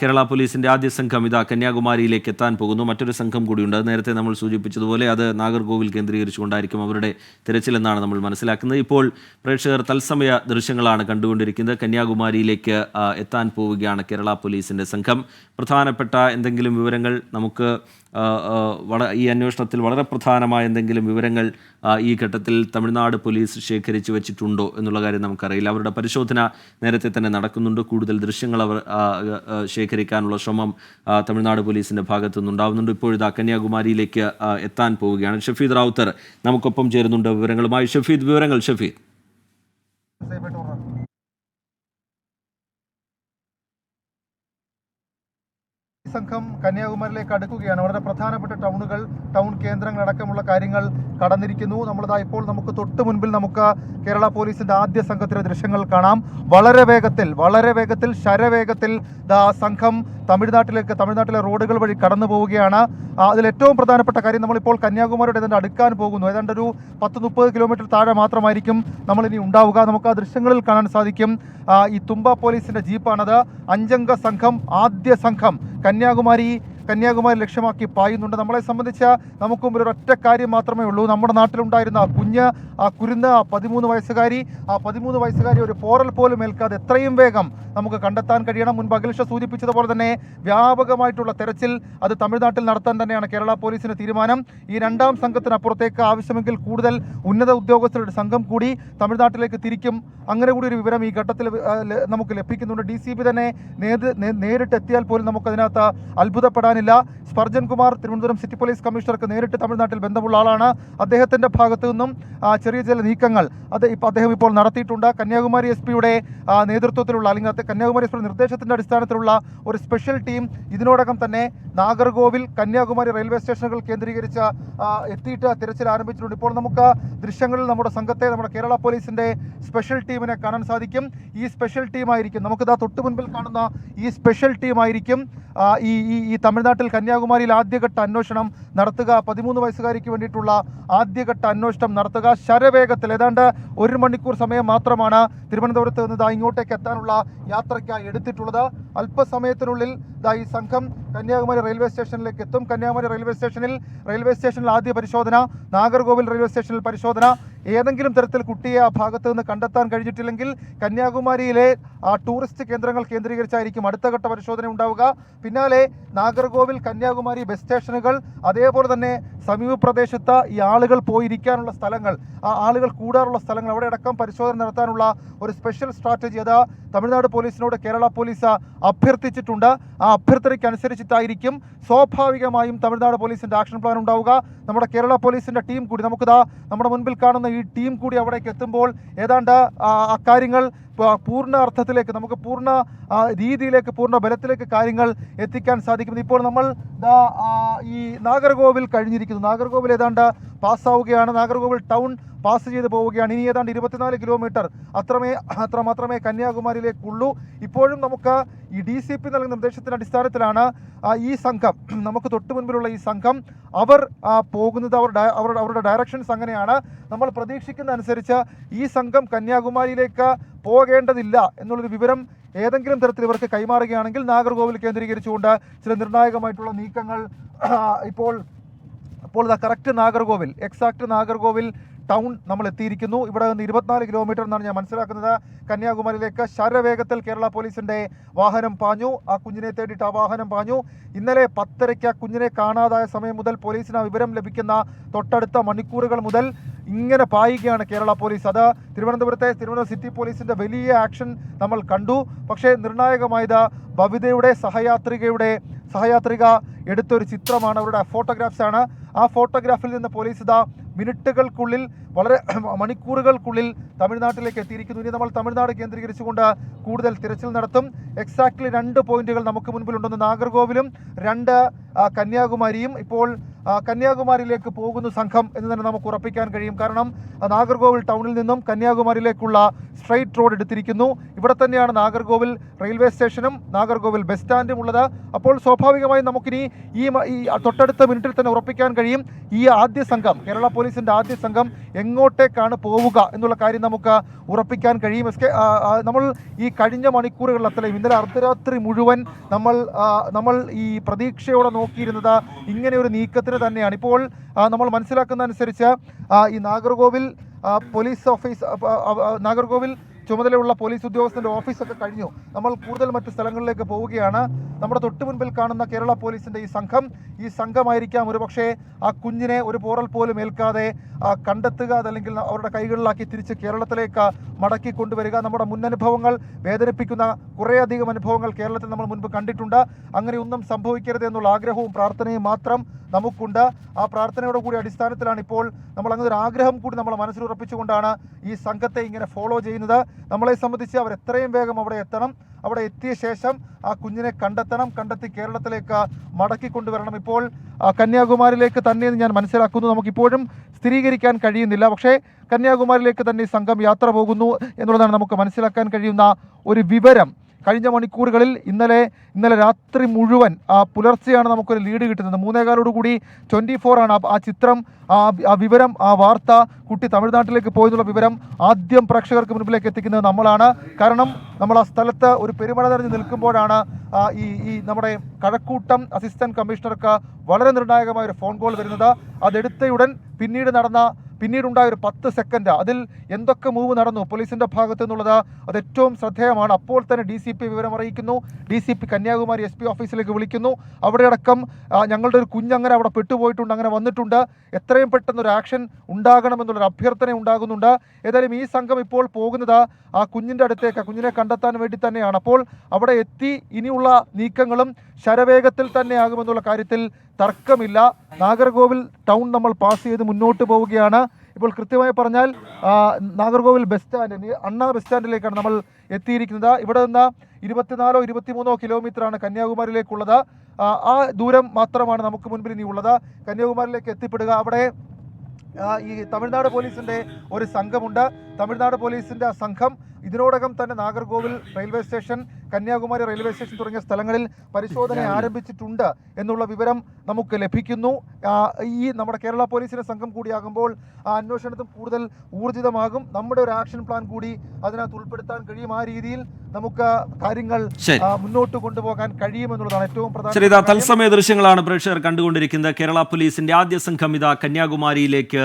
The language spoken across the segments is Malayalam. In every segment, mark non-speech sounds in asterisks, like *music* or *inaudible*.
കേരള പോലീസിന്റെ ആദ്യ സംഘം ഇതാ കന്യാകുമാരിയിലേക്ക് എത്താൻ പോകുന്നു. മറ്റൊരു സംഘം കൂടിയുണ്ട്. നേരത്തെ നമ്മൾ സൂചിപ്പിച്ചതുപോലെ അത് നാഗർകോവിൽ കേന്ദ്രീകരിച്ചുകൊണ്ടായിരിക്കും അവരുടെ തിരച്ചിലെന്നാണ് നമ്മൾ മനസ്സിലാക്കുന്നത്. ഇപ്പോൾ പ്രേക്ഷകർ തത്സമയ ദൃശ്യങ്ങളാണ് കണ്ടുകൊണ്ടിരിക്കുന്നത്. കന്യാകുമാരിയിലേക്ക് എത്താൻ പോവുകയാണ് കേരള പോലീസിന്റെ സംഘം. പ്രധാനപ്പെട്ട എന്തെങ്കിലും വിവരങ്ങൾ നമുക്ക് ഈ അന്വേഷണത്തിൽ വളരെ പ്രധാനമായ എന്തെങ്കിലും വിവരങ്ങൾ ഈ ഘട്ടത്തിൽ തമിഴ്നാട് പോലീസ് ശേഖരിച്ചു വെച്ചിട്ടുണ്ടോ എന്നുള്ള കാര്യം നമുക്കറിയില്ല. അവരുടെ പരിശോധന നേരത്തെ തന്നെ നടക്കുന്നുണ്ട്. കൂടുതൽ ദൃശ്യങ്ങൾ അവർ ശേഖരിക്കാനുള്ള ശ്രമം തമിഴ്നാട് പോലീസിന്റെ ഭാഗത്തു നിന്നുണ്ടാവുന്നുണ്ട്. ഇപ്പോഴിതാ കന്യാകുമാരിയിലേക്ക് എത്താൻ പോവുകയാണ് ഷഫീദ് റാവുത്തർ. നമുക്കൊപ്പം ചേരുന്നുണ്ട് വിവരങ്ങളുമായി. ഷഫീദ് വിവരങ്ങൾ ഷഫീദ് ഈ സംഘം കന്യാകുമാരിയിലേക്ക് അടുക്കുകയാണ്. വളരെ പ്രധാനപ്പെട്ട ടൗണുകൾ ടൗൺ കേന്ദ്രങ്ങൾ കേന്ദ്രങ്ങളടക്കമുള്ള കാര്യങ്ങൾ കടന്നിരിക്കുന്നു. നമ്മളിതാ ഇപ്പോൾ നമുക്ക് തൊട്ട് മുൻപിൽ നമുക്ക് കേരള പോലീസിന്റെ ആദ്യ സംഘത്തിലെ ദൃശ്യങ്ങൾ കാണാം. വളരെ വേഗത്തിൽ വളരെ വേഗത്തിൽ ശരവേഗത്തിൽ സംഘം തമിഴ്നാട്ടിലേക്ക് തമിഴ്നാട്ടിലെ റോഡുകൾ വഴി കടന്നു പോവുകയാണ്. ഏറ്റവും പ്രധാനപ്പെട്ട കാര്യം നമ്മളിപ്പോൾ കന്യാകുമാരിയുടെ ഇതിന്റെ അടുക്കാൻ പോകുന്നു. ഏതാണ്ട് ഒരു പത്ത് മുപ്പത് കിലോമീറ്റർ താഴെ മാത്രമായിരിക്കും നമ്മളിനി ഉണ്ടാവുക. നമുക്ക് ആ ദൃശ്യങ്ങളിൽ കാണാൻ സാധിക്കും. ഈ തുമ്പ പോലീസിന്റെ ജീപ്പാണത്. അഞ്ചംഗ സംഘം ആദ്യ സംഘം. കന്യാകുമാരി കന്യാകുമാരി ലക്ഷ്യമാക്കി പായുന്നുണ്ട്. നമ്മളെ സംബന്ധിച്ച നമുക്ക് മുമ്പിൽ ഒറ്റ കാര്യം മാത്രമേ ഉള്ളൂ. നമ്മുടെ നാട്ടിലുണ്ടായിരുന്ന ആ കുഞ്ഞ് ആ കുരുന്ന് ആ പതിമൂന്ന് വയസ്സുകാരി ആ പതിമൂന്ന് വയസ്സുകാരി ഒരു പോറൽ പോലും ഏൽക്കാതെ എത്രയും വേഗം നമുക്ക് കണ്ടെത്താൻ കഴിയണം. മുൻപ് അഖിലേഷ സൂചിപ്പിച്ചതുപോലെ തന്നെ വ്യാപകമായിട്ടുള്ള തെരച്ചിൽ അത് തമിഴ്നാട്ടിൽ നടത്താൻ തന്നെയാണ് കേരള പോലീസിന്റെ തീരുമാനം. ഈ രണ്ടാം സംഘത്തിനപ്പുറത്തേക്ക് ആവശ്യമെങ്കിൽ കൂടുതൽ ഉന്നത ഉദ്യോഗസ്ഥരുടെ സംഘം കൂടി തമിഴ്നാട്ടിലേക്ക് തിരിക്കും. അങ്ങനെ കൂടി ഒരു വിവരം ഈ ഘട്ടത്തിൽ നമുക്ക് ലഭിക്കുന്നുണ്ട്. ഡി സി ബി തന്നെ നേരിട്ട് എത്തിയാൽ പോലും നമുക്കതിനകത്ത് അത്ഭുതപ്പെടാനില്ല സ്പർജൻ കുമാർ തിരുവനന്തപുരം സിറ്റി പോലീസ് കമ്മീഷണർക്ക് നേരിട്ട് തമിഴ്നാട്ടിൽ ബന്ധമുള്ള ആളാണ്. അദ്ദേഹത്തിന്റെ ഭാഗത്തു നിന്നും ചെറിയ ചില നീക്കങ്ങൾ അത് ഇപ്പോൾ അദ്ദേഹം ഇപ്പോൾ നടത്തിയിട്ടുണ്ട്. കന്യാകുമാരി എസ് പിയുടെ നേതൃത്വത്തിലുള്ള അല്ലെങ്കിൽ കന്യാകുമാരി എസ് പിയുടെ നിർദ്ദേശത്തിന്റെ അടിസ്ഥാനത്തിലുള്ള ഒരു സ്പെഷ്യൽ ടീം ഇതിനോടകം തന്നെ നാഗർകോവിൽ കന്യാകുമാരി റെയിൽവേ സ്റ്റേഷനുകൾ കേന്ദ്രീകരിച്ച് എത്തിയിട്ട് തിരച്ചിൽ ആരംഭിച്ചിട്ടുണ്ട്. ഇപ്പോൾ നമുക്ക് ദൃശ്യങ്ങളിൽ നമ്മുടെ സംഘത്തെ നമ്മുടെ കേരള പോലീസിന്റെ സ്പെഷ്യൽ ടീമിനെ കാണാൻ സാധിക്കും. ഈ സ്പെഷ്യൽ ടീമായിരിക്കും നമുക്കിതാ തൊട്ടു മുൻപിൽ കാണുന്ന ഈ സ്പെഷ്യൽ ടീമായിരിക്കും ഈ ഈ ഈ തമിഴ്നാട്ടിൽ കന്യാകുമാരിയിൽ ആദ്യഘട്ട അന്വേഷണം നടത്തുക. പതിമൂന്ന് വയസ്സുകാരിക്ക് വേണ്ടിയിട്ടുള്ള ആദ്യഘട്ട അന്വേഷണം നടത്തുക. ശരവേഗത്തിൽ. ഏതാണ്ട് ഒരു മണിക്കൂർ സമയം മാത്രമാണ് തിരുവനന്തപുരത്ത് നിന്ന് ദാ ഇങ്ങോട്ടേക്ക് എത്താനുള്ള യാത്രയ്ക്കായി എടുത്തിട്ടുള്ളത്. അല്പസമയത്തിനുള്ളിൽ ദാ ഈ സംഘം കന്യാകുമാരി റെയിൽവേ സ്റ്റേഷനിലേക്ക് എത്തും. കന്യാകുമാരി റെയിൽവേ സ്റ്റേഷനിൽ റെയിൽവേ സ്റ്റേഷനിൽ ആദ്യ പരിശോധന നാഗർകോവിൽ റെയിൽവേ സ്റ്റേഷനിൽ പരിശോധന ഏതെങ്കിലും തരത്തിൽ കുട്ടിയെ ആ ഭാഗത്ത് നിന്ന് കണ്ടെത്താൻ കഴിഞ്ഞിട്ടില്ലെങ്കിൽ കന്യാകുമാരിയിലെ ആ ടൂറിസ്റ്റ് കേന്ദ്രങ്ങൾ കേന്ദ്രീകരിച്ചായിരിക്കും അടുത്ത ഘട്ട പരിശോധന ഉണ്ടാവുക. പിന്നാലെ നാഗർകോവിൽ കന്യാകുമാരി ബസ് സ്റ്റേഷനുകൾ അതേപോലെ തന്നെ സമീപ പ്രദേശത്ത് ഈ ആളുകൾ പോയിരിക്കാനുള്ള സ്ഥലങ്ങൾ ആ ആളുകൾ കൂടാറുള്ള സ്ഥലങ്ങൾ അവിടെ അടക്കം പരിശോധന നടത്താനുള്ള ഒരു സ്പെഷ്യൽ സ്ട്രാറ്റജി അത് തമിഴ്നാട് പോലീസിനോട് കേരള പോലീസ് അഭ്യർത്ഥിച്ചിട്ടുണ്ട്. ആ അഭ്യർത്ഥനയ്ക്കനുസരിച്ചിട്ടായിരിക്കും സ്വാഭാവികമായും തമിഴ്നാട് പോലീസിന്റെ ആക്ഷൻ പ്ലാൻ ഉണ്ടാവുക. നമ്മുടെ കേരള പോലീസിന്റെ ടീം കൂടി നമുക്കിതാ നമ്മുടെ മുൻപിൽ കാണുന്ന ഈ ടീം കൂടി അവിടേക്ക് എത്തുമ്പോൾ ഏതാണ്ട് അക്കാര്യങ്ങൾ പൂർണ അർത്ഥത്തിലേക്ക് നമുക്ക് പൂർണ രീതിയിലേക്ക് പൂർണ ബലത്തിലേക്ക് കാര്യങ്ങൾ എത്തിക്കാൻ സാധിക്കും. ഇപ്പോൾ നമ്മൾ ഈ നാഗർകോവിൽ കഴിഞ്ഞിരിക്കുന്നു. നാഗർകോവിൽ ഏതാണ്ട് പാസ്സാവുകയാണ്. നാഗർകോവിൽ ടൗൺ പാസ് ചെയ്ത് പോവുകയാണ്. ഇനി ഏതാണ്ട് ഇരുപത്തിനാല് കിലോമീറ്റർ അത്രമേ അത്ര മാത്രമേ കന്യാകുമാരിയിലേക്കുള്ളൂ. ഇപ്പോഴും നമുക്ക് ഈ ഡി സി പി നൽകുന്ന നിർദ്ദേശത്തിന്റെ അടിസ്ഥാനത്തിലാണ് ഈ സംഘം നമുക്ക് തൊട്ടു മുൻപിലുള്ള ഈ സംഘം അവർ പോകുന്നത് അവർ അവരുടെ അവരുടെ ഡയറക്ഷൻസ് അങ്ങനെയാണ്. നമ്മൾ പ്രതീക്ഷിക്കുന്ന അനുസരിച്ച് ഈ സംഘം കന്യാകുമാരിയിലേക്ക് പോകേണ്ടതില്ല എന്നുള്ളൊരു വിവരം ഏതെങ്കിലും തരത്തിൽ ഇവർക്ക് കൈമാറുകയാണെങ്കിൽ നാഗർകോവിൽ കേന്ദ്രീകരിച്ചുകൊണ്ട് ചില നിർണായകമായിട്ടുള്ള നീക്കങ്ങൾ ആ, ഇപ്പോൾ ഇതാ correct Nagercoil exact Nagercoil town നമ്മൾ എത്തിയിരിക്കുന്നു ഇവിടെ നിന്ന് ഇരുപത്തിനാല് കിലോമീറ്റർ എന്നാണ് ഞാൻ മനസ്സിലാക്കുന്നത്. കന്യാകുമാരിയിലേക്ക് ശരവേഗത്തിൽ കേരള പോലീസിന്റെ വാഹനം പാഞ്ഞു. ആ കുഞ്ഞിനെ തേടിയിട്ട് ആ വാഹനം പാഞ്ഞു. ഇന്നലെ പത്തരയ്ക്ക് ആ കുഞ്ഞിനെ കാണാതായ സമയം മുതൽ പോലീസിന് ആ വിവരം ലഭിക്കുന്ന തൊട്ടടുത്ത മണിക്കൂറുകൾ മുതൽ ഇങ്ങനെ പായുകയാണ് കേരള പോലീസ്. അത് തിരുവനന്തപുരത്തെ തിരുവനന്തപുരം സിറ്റി പോലീസിന്റെ വലിയ ആക്ഷൻ നമ്മൾ കണ്ടു. പക്ഷേ നിർണായകമായത് ബബിതയുടെ സഹയാത്രികയുടെ സഹയാത്രിക എടുത്തൊരു ചിത്രമാണ്. അവരുടെ ഫോട്ടോഗ്രാഫ്സ് ആണ്. ആ ഫോട്ടോഗ്രാഫിൽ നിന്ന് പോലീസ് ഇതാ മിനിറ്റുകൾക്കുള്ളിൽ വളരെ *clears throat* മണിക്കൂറുകൾക്കുള്ളിൽ തമിഴ്നാട്ടിലേക്ക് എത്തിയിരിക്കുന്നു. ഇനി നമ്മൾ തമിഴ്നാട് കേന്ദ്രീകരിച്ചുകൊണ്ട് കൂടുതൽ തിരച്ചിൽ നടത്തും. എക്സാക്ട്ലി രണ്ട് പോയിന്റുകൾ നമുക്ക് മുൻപിലുണ്ടെന്ന് നാഗർകോവിലും രണ്ട് കന്യാകുമാരിയും ഇപ്പോൾ കന്യാകുമാരിയിലേക്ക് പോകുന്ന സംഘം എന്ന് തന്നെ നമുക്ക് ഉറപ്പിക്കാൻ കഴിയും. കാരണം നാഗർകോവിൽ ടൗണിൽ നിന്നും കന്യാകുമാരിയിലേക്കുള്ള സ്ട്രൈറ്റ് റോഡ് എടുത്തിരിക്കുന്നു. ഇവിടെ തന്നെയാണ് നാഗർകോവിൽ റെയിൽവേ സ്റ്റേഷനും നാഗർകോവിൽ ബസ് സ്റ്റാൻഡും ഉള്ളത്. അപ്പോൾ സ്വാഭാവികമായും നമുക്കിനി ഈ തൊട്ടടുത്ത മിനിറ്റിൽ തന്നെ ഉറപ്പിക്കാൻ കഴിയും. ഈ ആദ്യ സംഘം കേരള പോലീസിന്റെ ആദ്യ സംഘം എങ്ങോട്ടേക്കാണ് പോവുക എന്നുള്ള കാര്യം നമുക്ക് ഉറപ്പിക്കാൻ കഴിയും. എസ് നമ്മൾ ഈ കഴിഞ്ഞ മണിക്കൂറുകളിൽ അത്രയും ഇന്നലെ അർദ്ധരാത്രി മുഴുവൻ നമ്മൾ നമ്മൾ ഈ പ്രതീക്ഷയോടെ നോക്കിയിരുന്നത് ഇങ്ങനെ ഒരു നീക്കത്തിന് തന്നെയാണ്. ഇപ്പോൾ നമ്മൾ മനസ്സിലാക്കുന്ന അനുസരിച്ച് ഈ നാഗർകോവിൽ പോലീസ് ഓഫീസ് നാഗർകോവിൽ ചുമതലയുള്ള പോലീസ് ഉദ്യോഗസ്ഥന്റെ ഓഫീസൊക്കെ കഴിഞ്ഞു. നമ്മൾ കൂടുതൽ മറ്റ് സ്ഥലങ്ങളിലേക്ക് പോവുകയാണ്. നമ്മുടെ തൊട്ടു മുൻപിൽ കാണുന്ന കേരള പോലീസിന്റെ ഈ സംഘം ഈ സംഘമായിരിക്കാം ഒരുപക്ഷെ ആ കുഞ്ഞിനെ ഒരു പോറൽ പോലും ഏൽക്കാതെ കണ്ടെത്തുക അതല്ലെങ്കിൽ അവരുടെ കൈകളിലാക്കി തിരിച്ച് കേരളത്തിലേക്ക് മടക്കി കൊണ്ടുവരിക. നമ്മുടെ മുന്നനുഭവങ്ങൾ വേദനിപ്പിക്കുന്ന കുറേയധികം അനുഭവങ്ങൾ കേരളത്തിൽ നമ്മൾ മുൻപ് കണ്ടിട്ടുണ്ട്. അങ്ങനെ ഒന്നും സംഭവിക്കരുത് എന്നുള്ള ആഗ്രഹവും പ്രാർത്ഥനയും മാത്രം നമുക്കുണ്ട്. ആ പ്രാർത്ഥനയുടെ കൂടി അടിസ്ഥാനത്തിലാണ് ഇപ്പോൾ നമ്മൾ അങ്ങനെ ഒരു ആഗ്രഹം കൂടി നമ്മൾ മനസ്സിൽ ഉറപ്പിച്ചുകൊണ്ടാണ് ഈ സംഘത്തെ ഇങ്ങനെ ഫോളോ ചെയ്യുന്നത്. നമ്മളെ സംബന്ധിച്ച് അവർ എത്രയും വേഗം അവിടെ എത്തണം. അവിടെ എത്തിയ ശേഷം ആ കുഞ്ഞിനെ കണ്ടെത്തണം. കണ്ടെത്തി കേരളത്തിലേക്ക് മടക്കി കൊണ്ടുവരണം. ഇപ്പോൾ കന്യാകുമാരിയിലേക്ക് തന്നെ ഞാൻ മനസ്സിലാക്കുന്നു. നമുക്കിപ്പോഴും സ്ഥിരീകരിക്കാൻ കഴിയുന്നില്ല. പക്ഷേ കന്യാകുമാരിയിലേക്ക് തന്നെ സംഘം യാത്ര പോകുന്നു എന്നുള്ളതാണ് നമുക്ക് മനസ്സിലാക്കാൻ കഴിയുന്ന ഒരു വിവരം. കഴിഞ്ഞ മണിക്കൂറുകളിൽ ഇന്നലെ ഇന്നലെ രാത്രി മുഴുവൻ ആ പുലർച്ചെയാണ് നമുക്കൊരു ലീഡ് കിട്ടുന്നത്. മൂന്നേകാലോട് കൂടി ട്വന്റി ഫോർ ആണ് ആ- ചിത്രം ആ വിവരം ആ വാർത്ത കുട്ടി തമിഴ്നാട്ടിലേക്ക് പോയെന്നുള്ള വിവരം ആദ്യം പ്രേക്ഷകർക്ക് മുൻപിലേക്ക് എത്തിക്കുന്നത് നമ്മളാണ്. കാരണം നമ്മൾ ആ സ്ഥലത്ത് ഒരു പെരുമഴ നിറഞ്ഞ് നിൽക്കുമ്പോഴാണ് ഈ ഈ നമ്മുടെ കഴക്കൂട്ടം അസിസ്റ്റന്റ് കമ്മീഷണർക്ക് വളരെ നിർണായകമായ ഒരു ഫോൺ കോൾ വരുന്നത്. അതെടുത്തയുടൻ പിന്നീട് നടന്ന പിന്നീടുണ്ടായ ഒരു പത്ത് സെക്കൻഡ് അതിൽ എന്തൊക്കെ മൂവ് നടന്നു? പോലീസിന്റെ ഭാഗത്തു നിന്നുള്ളത് അത് ഏറ്റവും ശ്രദ്ധേയമാണ്. അപ്പോൾ തന്നെ ഡി സി പി വിവരം അറിയിക്കുന്നു. D C P Kanyakumari S P ഓഫീസിലേക്ക് വിളിക്കുന്നു. അവിടെയടക്കം ഞങ്ങളുടെ ഒരു കുഞ്ഞങ്ങനെ അവിടെ പെട്ടുപോയിട്ടുണ്ട് അങ്ങനെ വന്നിട്ടുണ്ട്. എത്രയും പെട്ടെന്ന് ഒരു ആക്ഷൻ ഉണ്ടാകണമെന്നുള്ളൊരു അഭ്യർത്ഥന ഉണ്ടാകുന്നുണ്ട്. ഏതായാലും ഈ സംഘം ഇപ്പോൾ പോകുന്നത് ആ കുഞ്ഞിന്റെ അടുത്തേക്ക്. കുഞ്ഞിനെ കണ്ടെത്താൻ വേണ്ടി തന്നെയാണ്. അപ്പോൾ അവിടെ എത്തി ഇനിയുള്ള നീക്കങ്ങളും ശരവേഗത്തിൽ തന്നെ ആകുമെന്നുള്ള കാര്യത്തിൽ തർക്കമില്ല. നാഗർകോവിൽ ടൗൺ നമ്മൾ പാസ് ചെയ്ത് മുന്നോട്ട് പോവുകയാണ്. ഇപ്പോൾ കൃത്യമായി പറഞ്ഞാൽ നാഗർകോവിൽ ബസ് സ്റ്റാൻഡ് അണ്ണാ ബസ് സ്റ്റാൻഡിലേക്കാണ് നമ്മൾ എത്തിയിരിക്കുന്നത്. ഇവിടെ നിന്ന് ഇരുപത്തിനാലോ ഇരുപത്തിമൂന്നോ കിലോമീറ്ററാണ് കന്യാകുമാരിയിലേക്കുള്ളത്. ആ ദൂരം മാത്രമാണ് നമുക്ക് മുൻപിൽ ഇനി ഉള്ളത്. കന്യാകുമാരിയിലേക്ക് എത്തിപ്പെടുക. അവിടെ ഈ തമിഴ്നാട് പോലീസിന്റെ ഒരു സംഘമുണ്ട്. തമിഴ്നാട് പോലീസിന്റെ ആ സംഘം. ഇതിനോടകം തന്നെ Nagercoil railway station Kanyakumari railway station തുടങ്ങിയ സ്ഥലങ്ങളിൽ പരിശോധന ആരംഭിച്ചിട്ടുണ്ട് എന്നുള്ള വിവരം നമുക്ക് ലഭിക്കുന്നു. ഈ നമ്മുടെ കേരള പോലീസിന്റെ സംഘം കൂടിയാകുമ്പോൾ ആ അന്വേഷണത്തും കൂടുതൽ ഊർജിതമാകും. നമ്മുടെ ഒരു ആക്ഷൻ പ്ലാൻ കൂടി അതിനകത്ത് ഉൾപ്പെടുത്താൻ കഴിയും. ആ രീതിയിൽ നമുക്ക് കാര്യങ്ങൾ മുന്നോട്ട് കൊണ്ടുപോകാൻ കഴിയുമെന്നുള്ളതാണ് ഏറ്റവും പ്രധാന തത്സമയ ദൃശ്യങ്ങളാണ് പ്രേക്ഷകർ കണ്ടുകൊണ്ടിരിക്കുന്നത്. കേരള പോലീസിന്റെ ആദ്യ സംഘം ഇതാ കന്യാകുമാരിയിലേക്ക്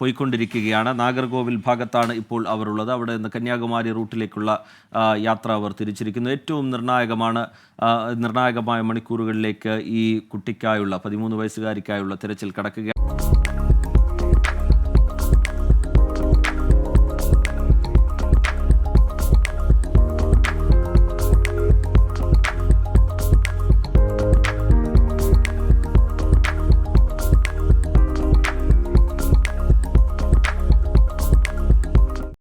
പോയിക്കൊണ്ടിരിക്കുകയാണ്. നാഗർകോവിൽ ഭാഗത്താണ് ഇപ്പോൾ അവരുള്ളത്. അവിടെ നിന്ന് കന്യാകുമാരി റൂട്ടിലേക്കുള്ള യാത്ര അവർ തിരിച്ചിരിക്കുന്നു ഏറ്റവും നിർണായകമാണ് നിർണായകമായ മണിക്കൂറുകളിലേക്ക് ഈ കുട്ടിക്കായുള്ള പതിമൂന്ന് വയസ്സുകാരിക്കായുള്ള തിരച്ചിൽ കടക്കുക